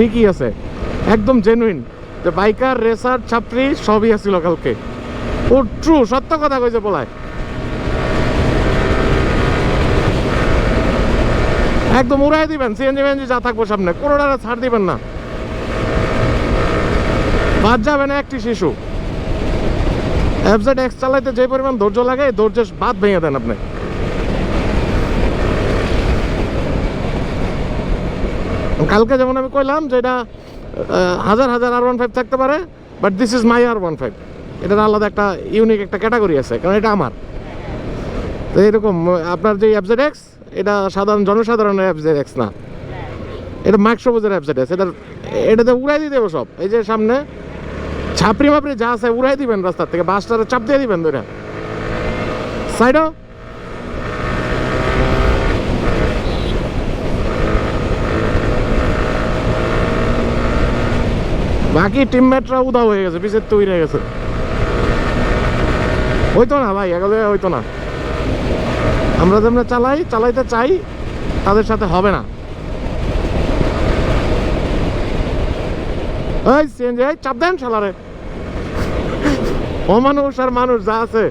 ঠিকই আছে। একদম জেনুইন যে বাইকার রেসার ছাত্রী, সবই আছিল কালকে। ও ট্রু সত্য কথা কইছে বলায় একদম উড়াই দিবেন সিএনজি মেনজি যা থাকব সামনে। কোনোটা ছাড় দিবেন না। বাদ যাবে না একটি শিশু। এফজেড এক্স চালাইতে যে পরিমাণ ধৈর্য লাগে ধৈর্য বাদ ভেঙে দেন আপনি। কালকে যেমন আমি কইলাম যে এটা হাজার হাজার আর ওয়ান ফাইভ থাকতে পারে but this is my R one five এটার আলাদা একটা ইউনিক একটা ক্যাটাগরি আছে, কারণ এটা আমার। তো এরকম, আপনার যে এফজেড এক্স এটা সাধারণ জনসাধারণের এফজেড এক্স না। এটা মাইক সবুজের এফজেড এক্স এটা এটাতে উড়াই দিয়ে দেবো সব। এই যে সামনে, ছাপড়ি মাপড়ি যা আছে উড়াই দিবেন রাস্তার থেকে, বাসটারে চাপ দিয়ে দিবেন ধরে। সাইডও বাকি টিমমেটরা উদাও হয়ে গেছে, পিছের তৈরি হয়ে গেছে। হইতো না ভাই এগুলো হইতো না। আমরা যেমন চালাই, চালাইতে চাই, তাদের সাথে হবে না। ওই সিএনজি চাপ দেন শালারে। অমানুষ আর মানুষ যা আছে,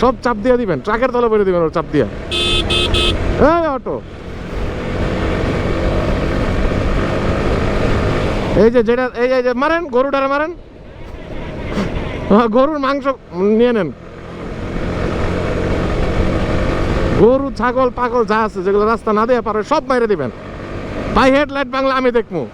সব চাপ দিয়ে দিবেন। ট্রাকের তলে বেরিয়ে দিবেন ওর চাপ দিয়ে। এই অটো। এই যে যেটা, এই যে- মারেন, গরুটারে মারেন। গরুর মাংস নিয়ে নেন। গরু, ছাগল, পাগল যা আছে, যেগুলো রাস্তা না দেওয়া পারে, সব বাইরে দিবেন। বাই হেডলাইট বাংলা আমি দেখব।